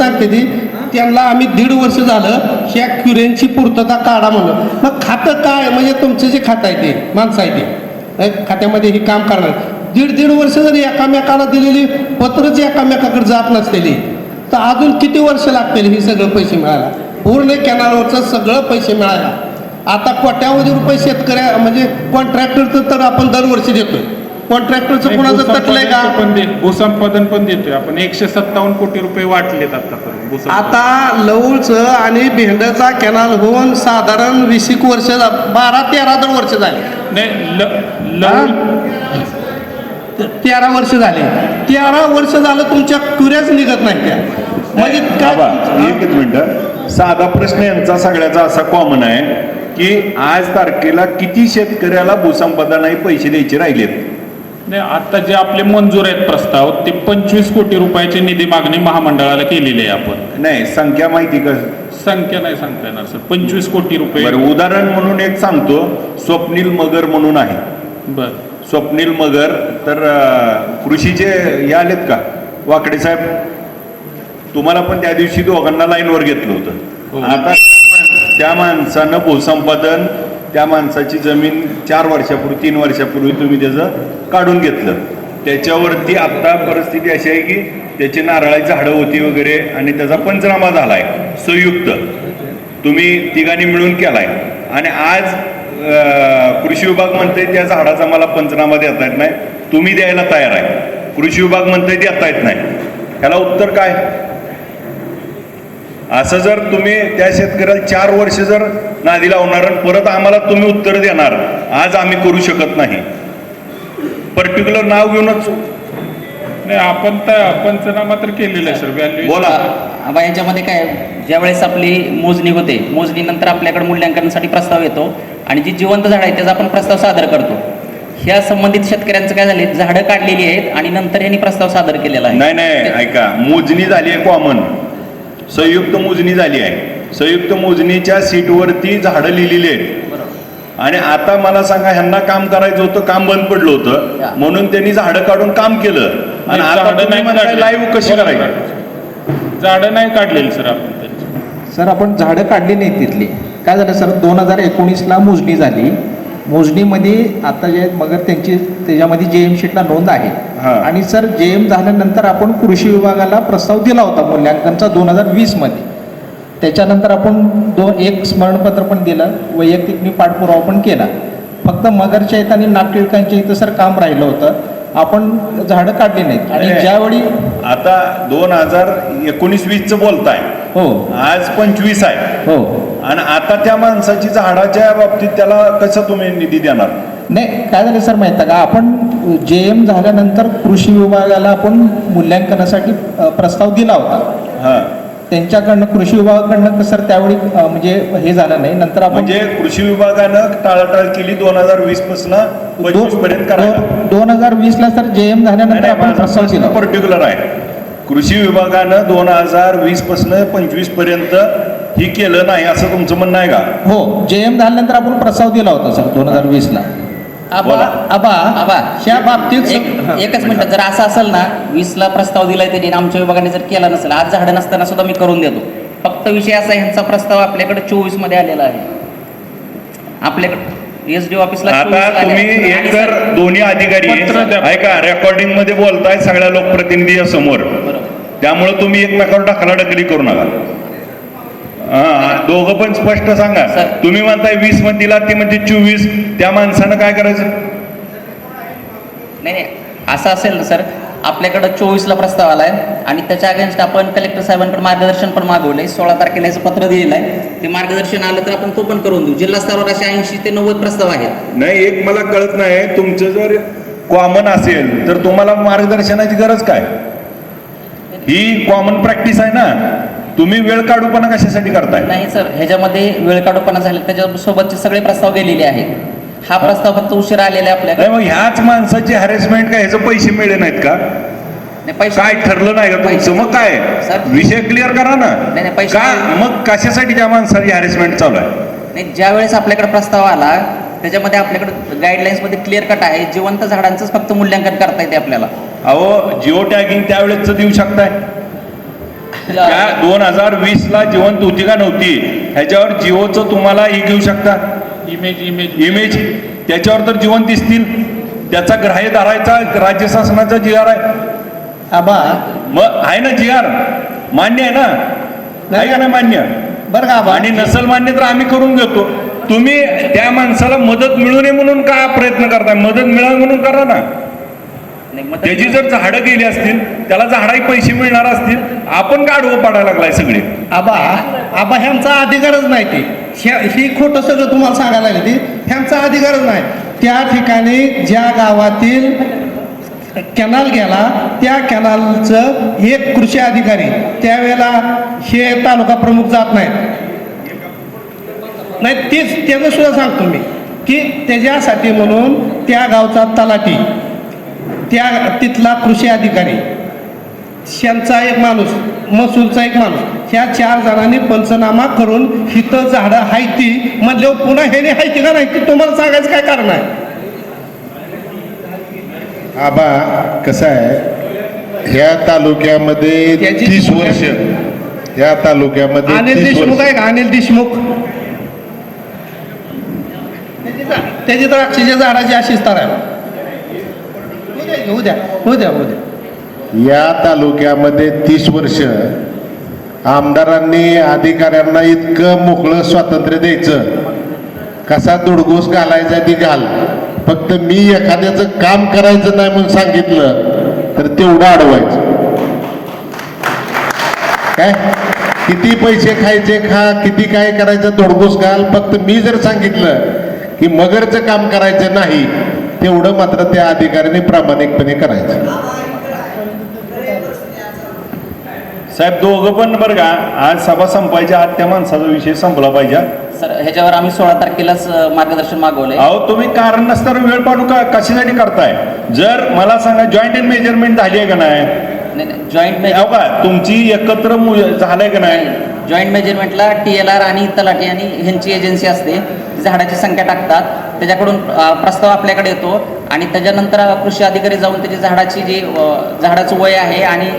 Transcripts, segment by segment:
सांगते ती त्यांना आम्ही दीड वर्ष झालं ह्या क्युरेनची पूर्तता काढा म्हणून. मग खातं काय? म्हणजे तुमचं जे खातं आहे ते माणसं आहे ते. खात्यामध्ये हे काम करणार. दीड दीड वर्ष जरी एकामेकाला दिलेली पत्रच एकामेकाकडे जात नसलेली तर अजून किती वर्ष लागतील हे सगळं पैसे मिळायला? पूर्ण कॅनलवरचं सगळं पैसे मिळायला. आता कोट्यावधी रुपये शेतकऱ्या म्हणजे कॉन्ट्रॅक्टरचं तर आपण दरवर्षी देतोय. कॉन्ट्रॅक्टरचं कुणाचं तटलंय का? पण दे- भूसंपादन पण देतोय आपण. एकशे सत्तावन्न कोटी रुपये वाटलेत आतापर्यंत. आता लवळचं आणि भेंडचा कॅनल होऊन साधारण वीस एक वर्ष झा- बारा तेरा दर वर्ष झाले. नाही लवळ तेरा वर्ष झाले. तेरा वर्ष झालं तुमच्या कुऱ्याच निघत नाही त्या. म्हणजे एकच मिनिट. साधा प्रश्न यांचा सगळ्याचा असा कॉमन आहे की आज तारखेला किती शेतकऱ्याला भूसंपादनाही पैसे द्यायचे राहिलेत? नाही आता जे आपले मंजूर आहेत प्रस्ताव ते पंचवीस कोटी रुपयाची निधी मागणी महामंडळाला केलेली आहे आपण. नाही संख्या माहिती का? संख्या नाही सांगता येणार सर. पंचवीस कोटी रुपये. बरं उदाहरण म्हणून एक सांगतो स्वप्नील मगर म्हणून आहे. बर. स्वप्नील मगर तर अं, कृषीचे हे आलेत का? वाकडे साहेब तुम्हाला पण त्या दिवशी दोघांना लाईनवर घेतलं हो. होतं आता त्या माणसानं भूसंपादन त्या माणसाची जमीन चार वर्षापूर्वी तीन वर्षापूर्वी तुम्ही त्याचं काढून घेतलं. त्याच्यावरती आता परिस्थिती अशी आहे की त्याची नारळाची झाडं होती वगैरे आणि त्याचा पंचनामा झालाय संयुक्त. तुम्ही तिघांनी मिळून केलाय. आणि आज कृषी विभाग म्हणते त्या झाडाचा मला पंचनामा देता येत नाही. तुम्ही द्यायला तयार आहे. कृषी विभाग म्हणते देता येत नाही. ह्याला उत्तर काय? असं जर तुम्ही त्या शेतकऱ्याला चार वर्ष जर नादी लावणार आणि परत आम्हाला तुम्ही उत्तर देणार आज आम्ही करू शकत नाही. पर्टिक्युलर नाव घेऊनच. नाही आपण तर पंचनामा तर केलेला आहे सर व्हॅल्यू बोला. आबा याच्यामध्ये काय ज्यावेळेस आपली मोजणी होते मोजणीनंतर आपल्याकडे मूल्यांकनासाठी प्रस्ताव येतो आणि जी जिवंत झाड आहे त्याचा आपण प्रस्ताव सादर करतो. ह्या संबंधित शेतकऱ्यांचं काय झाले झाडं काढलेली आहेत आणि नंतर यांनी प्रस्ताव सादर केलेला आहे. नाही नाही ऐका. मोजणी झाली आहे कॉमन संयुक्त मोजणी झाली आहे. संयुक्त मोजणीच्या सीटवरती झाडं लिहिलेली आहेत. आणि आता मला सांगा ह्यांना काम करायचं होतं काम बंद पडलं होतं. म्हणून त्यांनी झाडं काढून काम केलं. आणि आता. लाईव्ह कशी करायची? झाडं नाही काढलेली सर आपण सर आपण झाडं काढली नाही तिथली. काय झालं सर दोन हजार एकोणीसला मोजणी झाली. मोजणीमध्ये आता जे मगर त्यांची त्याच्यामध्ये जे एम शीटला नोंद आहे. आणि सर जे एम झाल्यानंतर आपण कृषी विभागाला प्रस्ताव दिला होता मूल्यांकनचा दोन हजार वीसमध्ये त्याच्यानंतर आपण दोन एक स्मरणपत्र पण दिलं वैयक्तिक मी पाठपुरावा पण केला. फक्त मगरच्या इथं आणि नागटिळकांच्या इथं सर काम राहिलं होतं. आपण झाडं काढली नाहीत. आणि. ज्यावेळी आता दोन हजार एकोणीस वीसचं बोलताय. हो. आज पंचवीस आहे. हो. आणि आता त्या माणसाची झाडाच्या बाबतीत त्याला कसं तुम्ही निधी देणार? नाही काय झालं सर माहिती आहे का? आपण जे एम झाल्यानंतर कृषी विभागाला आपण मूल्यांकनासाठी प्रस्ताव दिला होता. हा. त्यांच्याकडनं कृषी विभागाकडनं सर त्यावेळी म्हणजे हे झालं नाही. नंतर आपण म्हणजे कृषी विभागानं टाळाटाळ केली दोन हजार वीसपासून पंचवीसपर्यंत करायला. दोन हजार वीसला सर जे एम झाल्यानंतर आपण प्रस्ताव दिला. पर्टिक्युलर आहे. कृषी विभागानं दोन हजार वीसपासून पंचवीसपर्यंत ही केलं नाही असं तुमचं म्हणणं आहे का? हो जे एम झाल्यानंतर आपण प्रस्ताव दिला होता सर दोन हजार वीसला. आबा बोला. आबा आबा ह्या बाबतीत एक. एकच मिनिट जर असं असेल ना वीसला प्रस्ताव दिलाय त्यांनी आणि आमच्या विभागाने जर केला नसेल आज झाडं नसताना सुद्धा मी करून देतो फक्त विषय असा आहे ह्यांचा प्रस्ताव आपल्याकडे चोवीसमध्ये आलेला आहे आपल्याकडे एस डी ऑफिसला 24 आता तुम्ही आहे. आणि एक सर- दोन्ही अधिकारी पत्र द्या. ऐका रेकॉर्डिंगमध्ये बोलताय सगळ्या लोकप्रतिनिधी समोर बरोबर. त्यामुळे तुम्ही एकमेकावर ढकलाढकली करू नका दोघं पण स्पष्ट सांगा. तुम्ही म्हणताय वीस दिला ती म्हणते चोवीस. त्या माणसानं काय करायचं? नाही नाही. असं असेल ना सर. आपल्याकडं चोवीसला प्रस्ताव आलाय आणि त्याच्या अगेन्स्ट आपण कलेक्टर साहेबांकडे मार्गदर्शन पण मागवलंय. सोळा तारखेला याचं पत्र दिलेलं आहे ते मार्गदर्शन आलं तर आपण तो पण करून देऊ. जिल्हा स्तरावर असे ऐंशी ते नव्वद प्रस्ताव आहेत. नाही एक मला कळत नाही. तुमचं जर कॉमन असेल तर तुम्हाला मार्गदर्शनाची गरज काय? ही कॉमन प्रॅक्टिस आहे ना. तुम्ही वेळ काढूपणा कशासाठी करताय? नाही सर ह्याच्यामध्ये वेळ काढूपणा झाले त्याच्यासोबतचे सगळे प्रस्ताव गेलेले आहेत. हा प्रस्ताव फक्त उशिरा आलेला आहे आपल्याकडे. नाही मग ह्याच माणसाची हॅरेसमेंट काय? ह्याचे पैसे मिळले नाहीत का? नाही, पैसे काय ठरलं नाही का तुमचं? मग काय? सर. विषय क्लिअर करा ना. नाही, नाही, पैसे- का? मग कशासाठी त्या माणसाची हॅरेसमेंट चालू आहे? नाही ज्या वेळेस आपल्याकडे प्रस्ताव आला त्याच्यामध्ये आपल्याकडे गाईडलाईन्समध्ये क्लिअर कट आहे. जिवंत झाडांचंच फक्त मूल्यांकन करता येते आपल्याला. अहो जिओ टॅगिंग त्यावेळेस देऊ शकताय. त्या दोन हजार वीस ला जिवंत होती का नव्हती? ह्याच्यावर जिओचं तुम्हाला हे घेऊ शकता. इमेज इमेज इमेज त्याच्यावर तर जिवंत दिसतील. त्याचा ग्राह्य धरायचा राज्य शासनाचा जी आर आहे. आबा. मग आहे ना जी आर मान्य आहे ना? आहे का नाही मान्य? बरं का आबा? आणि नसल मान्य तर आम्ही करून घेतो. तुम्ही त्या माणसाला मदत मिळू नये म्हणून का प्रयत्न करताय? मदत मिळावी म्हणून करा ना? नाही, त्याची जर झाडं गेली असतील त्याला झाडाही पैसे मिळणार असतील आपण का आडवं पाडायला लागलाय सगळे. आबा आबा ह्यांचा अधिकारच नाही ते. ही खोटं सगळं तुम्हाला सांगायला लागली ह्यांचा अधिकारच नाही. त्या ठिकाणी ज्या गावातील कॅनाल गेला त्या कॅनालचं एक कृषी अधिकारी त्यावेळेला हे तालुका प्रमुख जात नाहीत. नाही तेच त्याचं सुद्धा सांगतो मी की त्याच्यासाठी म्हणून त्या गावचा तलाठी त्या तिथला कृषी अधिकारी. शेणचा एक माणूस महसूलचा एक माणूस. ह्या चार जणांनी पंचनामा करून हिथं झाडं हाय ती म्हणल्यावर पुन्हा ह्याने हायती का नाही ती तुम्हाला सांगायचं काय कारण आहे? आबा कसं आहे? ह्या तालुक्यामध्ये त्याची- तीस वर्ष. ह्या तालुक्यामध्ये अनिल देशमुख आहे का? अनिल देशमुख. त्याची त्याची द्राक्षाच्या झाडाची अशीच तर आहे. उद्या उद्या उद्या या तालुक्यामध्ये तीस वर्ष आमदारांनी अधिकाऱ्यांना इतकं मोकळं स्वातंत्र्य द्यायचं. कसा दुडगोस घालायचा ती घाल. फक्त मी एखाद्याचं काम करायचं नाही म्हणून सांगितलं तर तेवढं अडवायचं. काय? किती पैसे खायचे खा किती काय करायचं दोडगोस घाल. फक्त मी जर सांगितलं की मगरचं काम करायचं नाही तेवढं मात्र त्या अधिकाऱ्याने प्रामाणिकपणे करायचं. साहेब दोघं पण बरं का आज सभा संपायच्या आत त्या माणसाचा विषय संपला पाहिजे. सर ह्याच्यावर आम्ही सोळा तारखेलाच मार्गदर्शन मागवलंय. अहो तुम्ही कारण नसताना वेळ पाडू का? कशासाठी करताय? जर मला सांगा जॉईंट अँड मेजरमेंट झाली आहे का नाही? जॉईंट अहो का तुमची एकत्र मु- झालंय का नाही. जॉईंट मेजरमेंटला टी एल आर आणि तलाठी आणि ह्यांची एजन्सी असते. ती झाडाची संख्या टाकतात. त्याच्याकडून प्रस्ताव आपल्याकडे येतो. आणि त्याच्यानंतर कृषी अधिकारी जाऊन त्याची झाडाची जी झाडाचं वय आहे आणि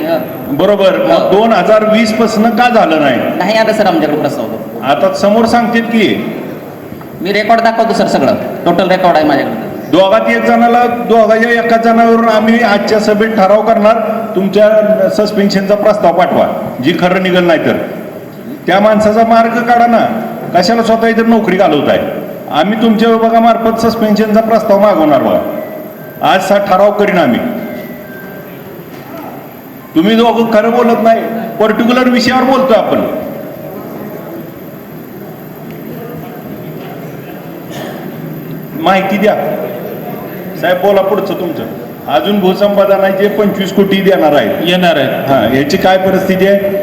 बरोबर. दोन हजार वीसपासून का झालं नाही? नाही आलं सर आमच्याकडे प्रस्ताव. आता समोर सांगतात की. मी रेकॉर्ड दाखवतो सर सगळं. टोटल रेकॉर्ड आहे माझ्याकडे. दोघात एक जणाला दोघाच्या एका जणावरून आम्ही आजच्या सभेत ठराव करणार. तुमच्या सस्पेन्शनचा प्रस्ताव पाठवा. जी खरं निघल नाही तर. त्या माणसाचा मार्ग काढा ना. कशाला स्वतः इतर नोकरी घालवताय? आम्ही तुमच्या विभागामार्फत सस्पेन्शनचा प्रस्ताव मागवणार बघा. आज सा ठराव करीन आम्ही. तुम्ही दोघं खरं बोलत नाही. पर्टिक्युलर विषयावर बोलतोय आपण. माहिती द्या. साहेब बोला पुढचं तुमचं. अजून भूसंपादनाचे पंचवीस कोटी देणार आहेत. येणार आहे हा याची काय परिस्थिती आहे?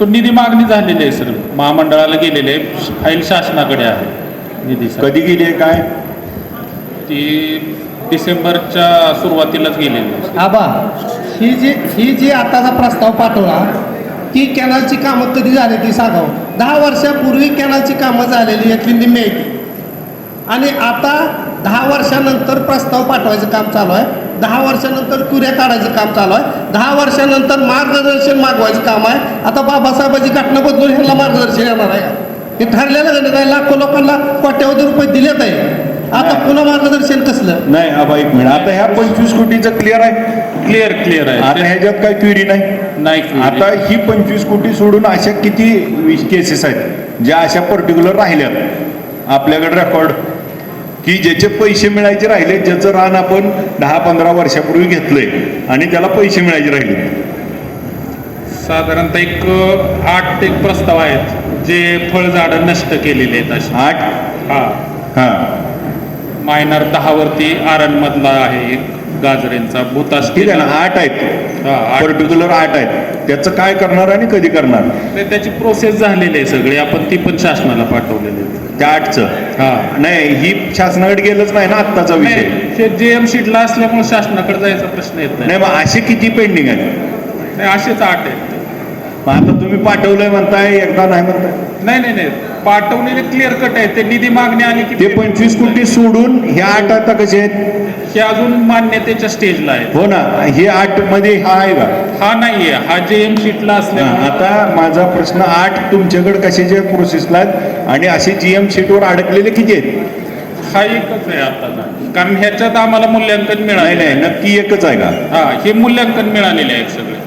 तो निधी मागणी झालेली आहे सर. महामंडळाला गेलेले आहे फाईल शासनाकडे आहे निधीसाठी कधी गेली आहे काय? ती डिसेंबरच्या सुरुवातीलाच गेलेली आहे आबा ही जी ही जी आताचा प्रस्ताव पाठवला ती कॅनलची कामं कधी झाली ती सांगावं? दहा वर्षापूर्वी कॅनलची कामं झालेली यातली निम्मे येते आणि आता दहा वर्षानंतर प्रस्ताव पाठवायचं काम चालू आहे. दहा वर्षानंतर कुऱ्या काढायचं काम चालू आहे. दहा वर्षानंतर मार्गदर्शन मागवायचं काम आहे. आता बाबासाहेबाची घटना बदलून ह्यांना मार्गदर्शन येणार आहे. हे ठरलेलं गणित आहे लाखो लोकांना कोट्यावधी रुपये दिलेत आहे. आता पुन्हा मार्गदर्शन कसलं? नाही आबा एक मिनिट. आता ह्या पंचवीस कोटीचं क्लिअर आहे? क्लिअर क्लिअर आता आहे ह्याच्यात काय क्युरी नाही? नाही आता ही पंचवीस कोटी सोडून अशा किती केसेस आहेत? ज्या अशा पर्टिक्युलर राहिल्यात. आपल्याकडे रेकॉर्ड की ज्याचे पैसे मिळायचे राहिले ज्याचं रान आपण दहा पंधरा वर्षापूर्वी घेतलंय आणि त्याला पैसे मिळायचे राहिले. साधारणतः एक आठ एक प्रस्ताव आहेत जे फळझाडं नष्ट केलेले आहेत आठ? हा. हा. मायनर दहावरती आरणमधला आहे एक. गाजरेंचा भूतास ठीक आहे ना आठ आहेत. हा, आठ. पर्टिक्युलर आठ आहेत. त्याचं काय करणार आणि कधी करणार? त्याची प्रोसेस झालेली आहे सगळी. आपण ती पण शासनाला पाठवलेली आहे. त्या आठचं? हा. नाही ही शासनाकडे गेलंच नाही ना आत्ताचा विषय. जे एम शीटला असल्यामुळे शासनाकडे जायचा प्रश्न येत नाही. नाही मग असे किती पेंडिंग आहेत? नाही, असेच आठ आहेत. मग आता तुम्ही पाठवलंय म्हणताय एकदा नाही म्हणताय. नाही नाही नाही. पाठवलेले क्लिअर कट आहे ते निधी मागणी आली की ते पंचवीस कोटी सोडून ह्या आठ आता कसे आहेत? हे अजून मान्यतेच्या स्टेजला आहे हो ना हे आठमध्ये हा आहे का? हा नाहीये. हा जे एम शीटला हा, असल्यामुळे आता माझा प्रश्न आठ तुमच्याकडे कशाच्या प्रोसेसला आहेत? आणि असे जीएम शीटवर अडकलेले किती आहेत? हा एकच आहे आता. कारण ह्याच्यात आम्हाला मूल्यांकन मिळालेलं नाही आहे. नक्की एकच आहे का? हा हे मूल्यांकन मिळालेले आहेत सगळे.